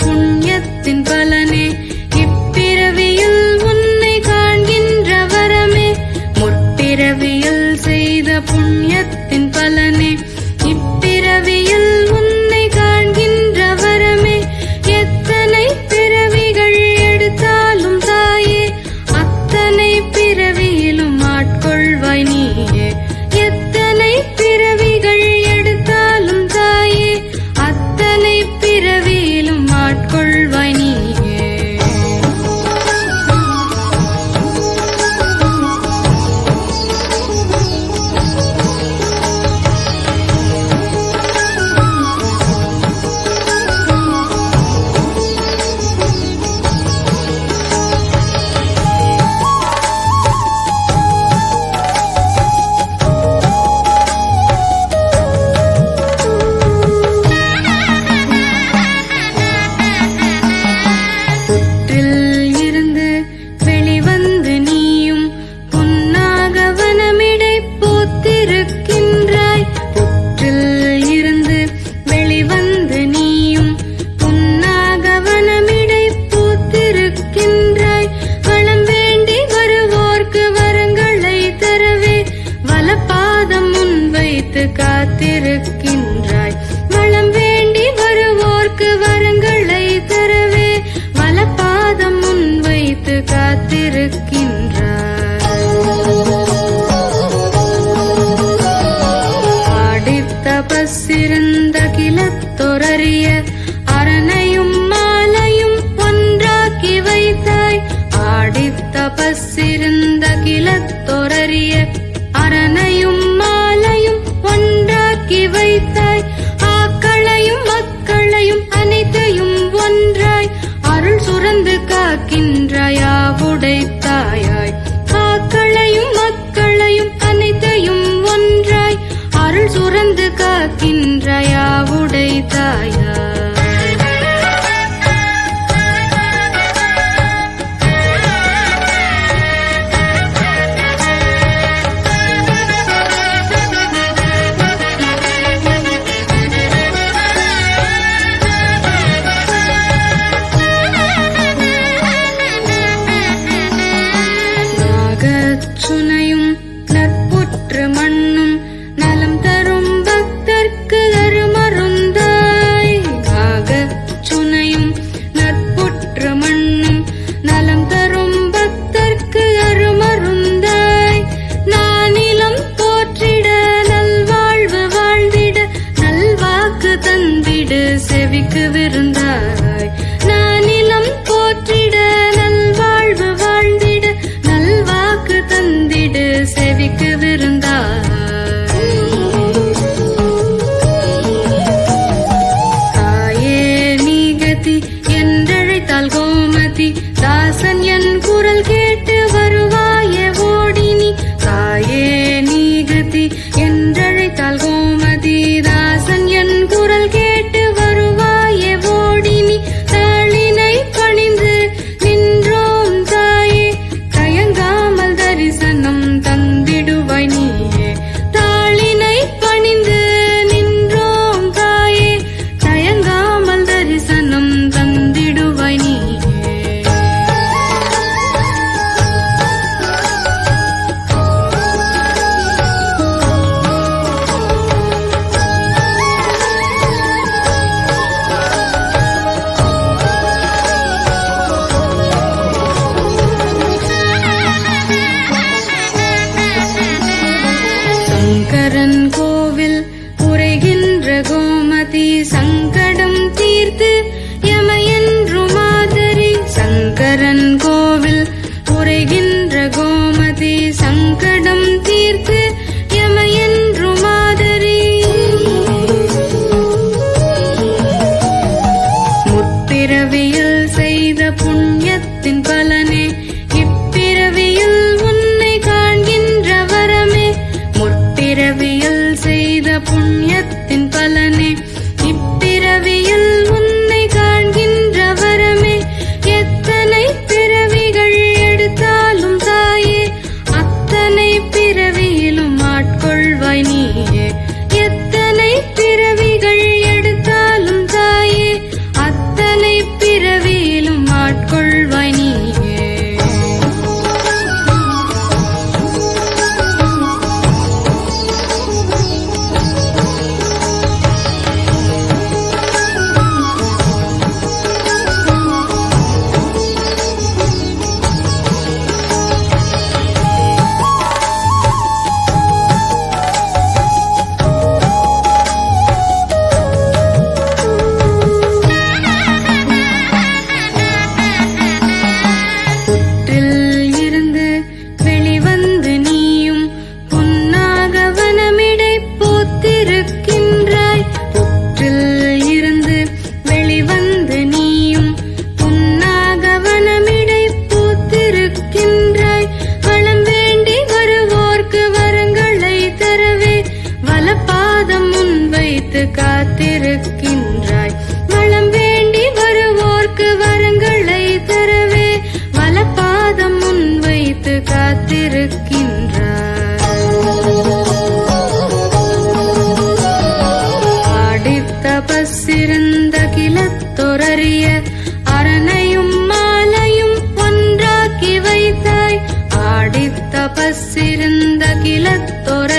புண்ணியத்தின் பலனே. காத்திருக்கின்றார் ஆடித்தபசிருந்த கிளத்தொரறிய அரணையும் மாலையும் ஒன்றாக்கி வைத்தாய். ஆடித்தபசிருந்த கிளத்தொரறிய அரணையும் மாலையும் ஒன்றாக்கி வைத்தாய். ஆக்களையும் மக்களையும் அனைத்தையும் ஒன்றாய். அருள் சுரந்து காக்கின்றாயா? படைத்தாயாய். காக்களையும் மக்களையும் அனைத்தையும் ஒன்றாய் அருள் சுரந்து காக்கின்றாயாவுடை தாயாய் एक दिन செய்த புண்ணியத்தின் பலனே. இப்பிறவியில்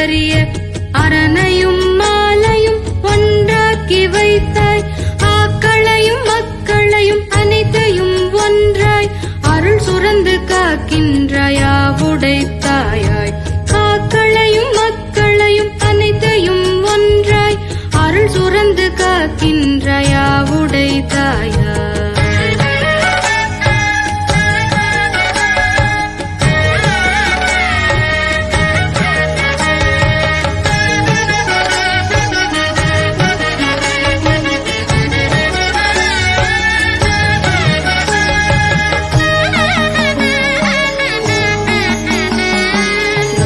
கிளத்தொரறிய